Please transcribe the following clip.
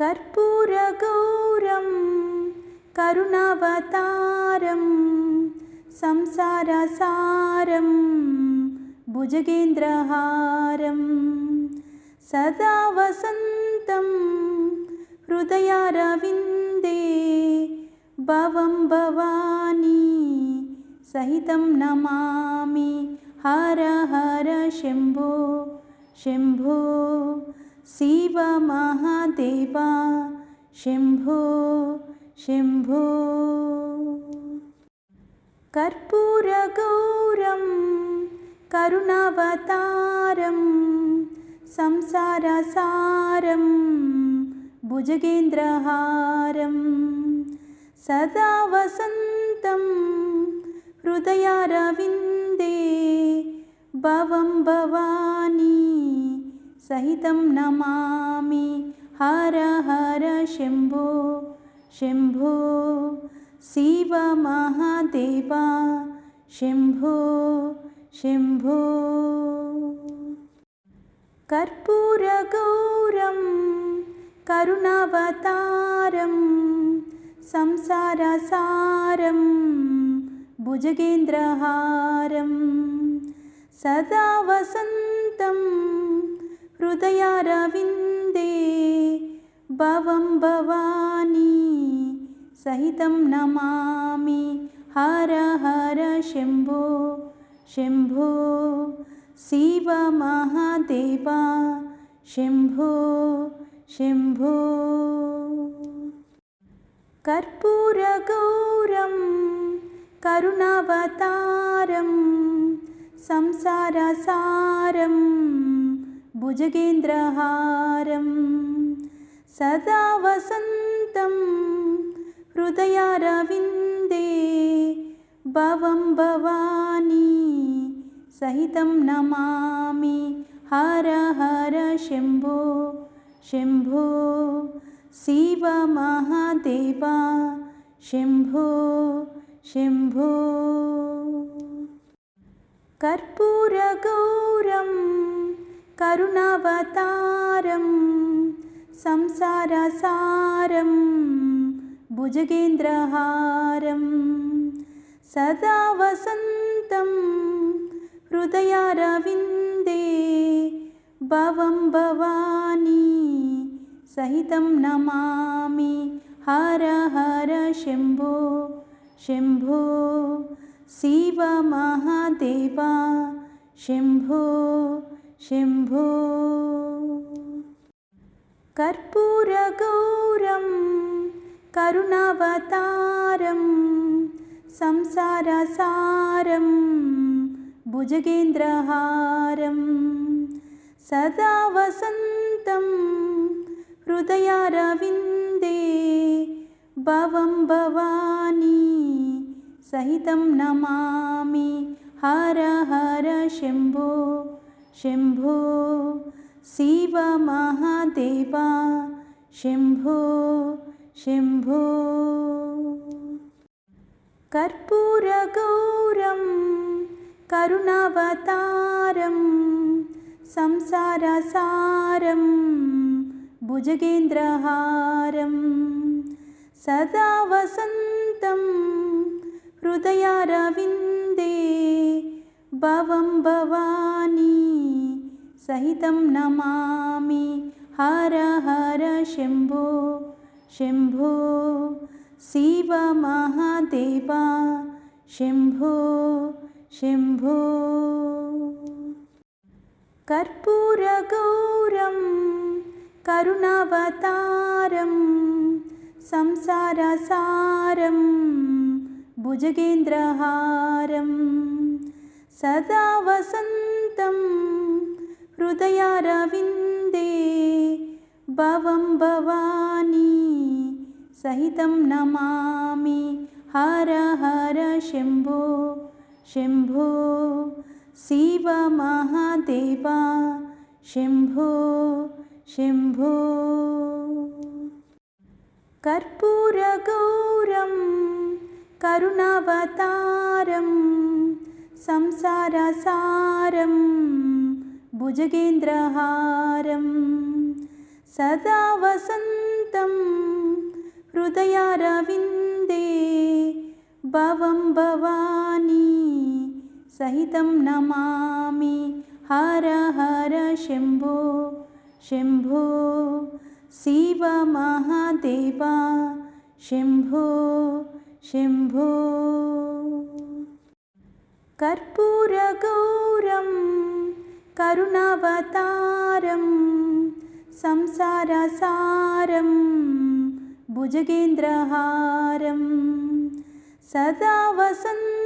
कर्पूरगौरं करुणावतारं संसारसारं भुजगेन्द्रहारं सदा वसन्तं हृदयारविन्दे भवं भवानी सहितं नमामि। हर हर शम्भो शम्भो शिवमहादेवा शम्भो शम्भो। कर्पूरगौरं करुणावतारं संसारसारं भुजगेन्द्रहारं सदा वसन्तं हृदयारविन्दे भवं भवानी सहितं नमामि। हर हर शम्भो शम्भो। शिवमहादेवा शम्भो शम्भो। कर्पूरगौरं करुणावतारं संसारसारं भुजगेन्द्रहारं। सदा वसन्तं हृदयारविन्दे भवं भवानी सहितं नमामि। हर हर शम्भो शम्भो। शिवमहादेवा शम्भो शम्भो। कर्पूरगौरं करुणावतारं संसारसारं भुजगेन्द्रहारं सदा वसन्तं हृदयारविन्दे भवं भवानी सहितं नमामि। हर हर शम्भो शम्भो। शिवमहादेवा शम्भो शम्भो। कर्पूरगौरं करुणावतारं संसारसारं भुजगेन्द्रहारं सदा वसन्तं हृदयारविन्दे भवं भवानी सहितं नमामि हर हर शम्भो शम्भो शिवमहादेवा शम्भो शम्भो। कर्पूरगौरं करुणावतारं संसारसारं भुजगेन्द्रहारं सदा वसन्तं हृदयारविन्दे भवं भवानी सहितं नमामि। हर हर शम्भो शम्भो शिवमहादेवा शम्भो शम्भो। कर्पूरगौरं करुणावतारं संसारसारं भुजगेन्द्रहारं। सदा वसन्तं हृदयारविन्दे भवं भवानी सहितं नमामि। हर हर शम्भो शम्भो। शिवमहादेवा शम्भो शम्भो। कर्पूरगौरं करुणावतारं संसारसारं भुजगेन्द्रहारं। सदा वसन्तं हृदयारविन्दे भवं भवानी सहितं नमामि। हर हर शम्भो शम्भो। शिवमहादेवा शम्भो शम्भो। कर्पूरगौरं करुणावतारं संसारसारं भुजगेन्द्रहारं सदा वसन्तं हृदयारविन्दे भवं भवानी सहितं नमामि। हर हर शम्भो शम्भो शिवमहादेवा शम्भो शम्भो। कर्पूरगौरं करुणावतारं संसारसारं भुजगेन्द्रहारं सदा वसन्तं